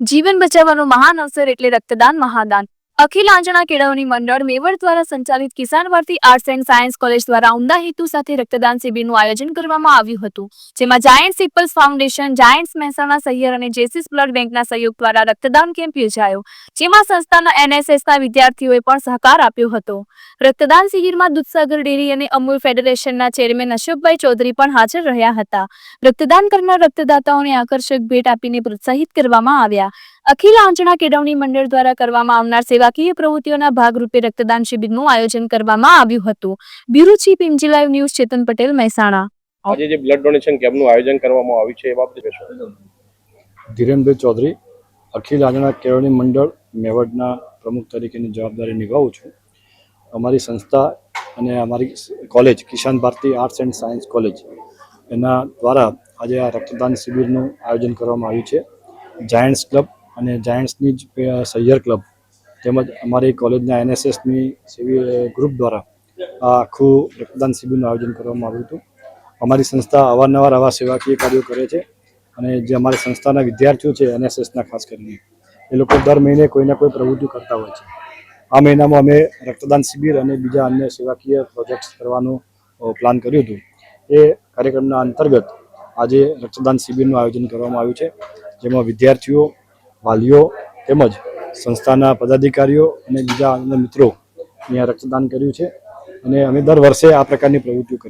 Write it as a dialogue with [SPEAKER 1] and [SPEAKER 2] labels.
[SPEAKER 1] જીવન બચાવવાનો મહાન અવસર એટલે રક્તદાન મહાદાન. અખિલ આંજણા કેળવણી મંડળ મેવર દ્વારા સંચાલિત Kisan Bharati arts and science college દ્વારા ઉમદા હેતુ સાથે રક્તદાન શિબિરનું આયોજન કરવામાં આવ્યું હતું, જેમાં જાયન્ટ સિપલ્સ ફાઉન્ડેશન, જાયન્ટ્સ મહેસાણા સહિયર અને જેસીસ બ્લડ બેંકના સહયોગ દ્વારા રક્તદાન કેમ્પ યોજાયો, જેમાં સંસ્થાના એનએસએસના વિદ્યાર્થીઓએ પણ સહકાર આપ્યો હતો. રક્તદાન શિબિરમાં દૂધસાગર ડેરી અને અમૂલ ફેડરેશનના ચેરમેન અશોકભાઈ ચૌધરી પણ હાજર રહ્યા હતા. રક્તદાન કરનાર રક્તદાતાઓને આકર્ષક ભેટ આપીને પ્રોત્સાહિત કરવામાં આવ્યા. અખિલ આંજણા કેળવણી મંડળ દ્વારા કરવામાં આવનાર સેવાકીય પ્રવૃત્તિઓના ભાગરૂપે રક્તદાન શિબિરનું આયોજન કરવામાં આવ્યું હતું. Bureau chief live news Chetan Patel Mehsana.
[SPEAKER 2] આજે જે બ્લડ ડોનેશન કેમ્પનું આયોજન કરવામાં આવ્યું છે એ બાબતે કહેશો?
[SPEAKER 3] ધીરેનભાઈ ચૌધરી અખિલ આજના કેળવણી મંડળ મેવડના પ્રમુખ તરીકેની જવાબદારી નિભાવું છું. અમારી સંસ્થા અને અમારી college Kisan Bharati arts and science college એના દ્વારા આજે આ રક્તદાન શિબિરનું આયોજન કરવામાં આવ્યું છે. જાયન્ટ્સ ક્લબ અને જાયન્ટ્સની જ સહ્યર ક્લબ તેમજ અમારી કોલેજના એનએસએસની ગ્રુપ દ્વારા આ આખું રક્તદાન શિબિરનું આયોજન કરવામાં આવ્યું હતું. અમારી સંસ્થા અવારનવાર આવા સેવાકીય કાર્યો કરે છે અને જે અમારી સંસ્થાના વિદ્યાર્થીઓ છે એનએસએસના ખાસ કરીને, એ લોકો દર મહિને કોઈને કોઈ પ્રવૃત્તિ કરતા હોય છે. આ મહિનામાં અમે રક્તદાન શિબિર અને બીજા અન્ય સેવાકીય પ્રોજેક્ટ્સ કરવાનું પ્લાન કર્યું હતું. એ કાર્યક્રમના અંતર્ગત આજે રક્તદાન શિબિરનું આયોજન કરવામાં આવ્યું છે, જેમાં વિદ્યાર્થીઓ, વાલીઓ તેમજ સંસ્થાના પદાધિકારીઓ અને બીજા અન્ય મિત્રો અહીંયા રક્તદાન કર્યું છે. અને અમે દર વર્ષે આ પ્રકારની પ્રવૃત્તિઓ છીએ.